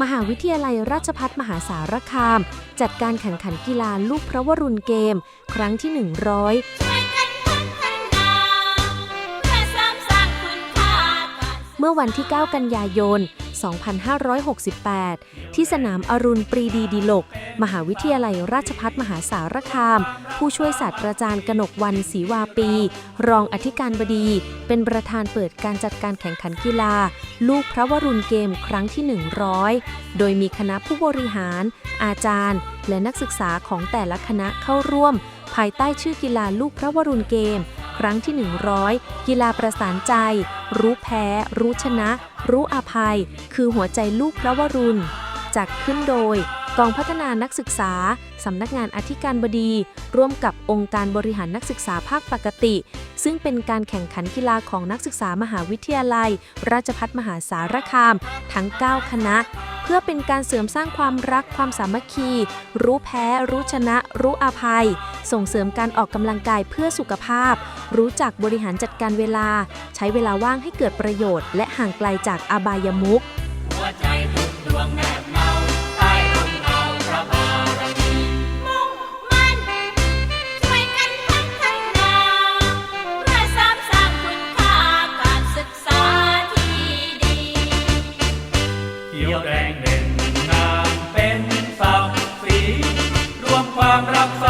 มหาวิทยาลัยราชพัฒมหาสารคาม จัดการแข่งขันกีฬาลูกพระวรุณเกม ครั้งที่ 100 เมื่อวันที่ 9 กันยายน 2568 ที่สนามอรุณปรีดีดีลก มหาวิทยาลัยราชภัฏมหาสารคาม ผู้ช่วยศาสตราจารย์กนกวันศรีวาปี รองอธิการบดี เป็นประธานเปิดการจัดการแข่งขันกีฬา ลูกพระวรุณเกมครั้งที่ 100 โดยมีคณะผู้บริหาร อาจารย์ และนักศึกษาของแต่ละคณะเข้าร่วม ภายใต้ชื่อกีฬาลูกพระวรุณเกม ครั้งที่ 100 กีฬาประสานใจ รู้แพ้ รู้ชนะ รู้อภัย คือหัวใจลูกพระวรุณจัดขึ้นโดย กองพัฒนานักศึกษา สำนักงานอธิการบดี ร่วมกับองค์การบริหารนักศึกษาภาคปกติ ซึ่งเป็นการแข่งขันกีฬาของนักศึกษามหาวิทยาลัย ราชภัฏมหาสารคาม ทั้ง 9 คณะ พื่อเป็นการเสริมสร้างความรักความสามัคคี รู้แพ้ รู้ชนะ รู้อภัย ส่งเสริมการออกกำลังกายเพื่อสุขภาพ รู้จักบริหารจัดการเวลา ใช้เวลาว่างให้เกิดประโยชน์ และห่างไกลจากอบายมุขหัวใจทุกดวงแน ยวแรงเด่นงามเป็นศักดิ์ศรีรวมความรัก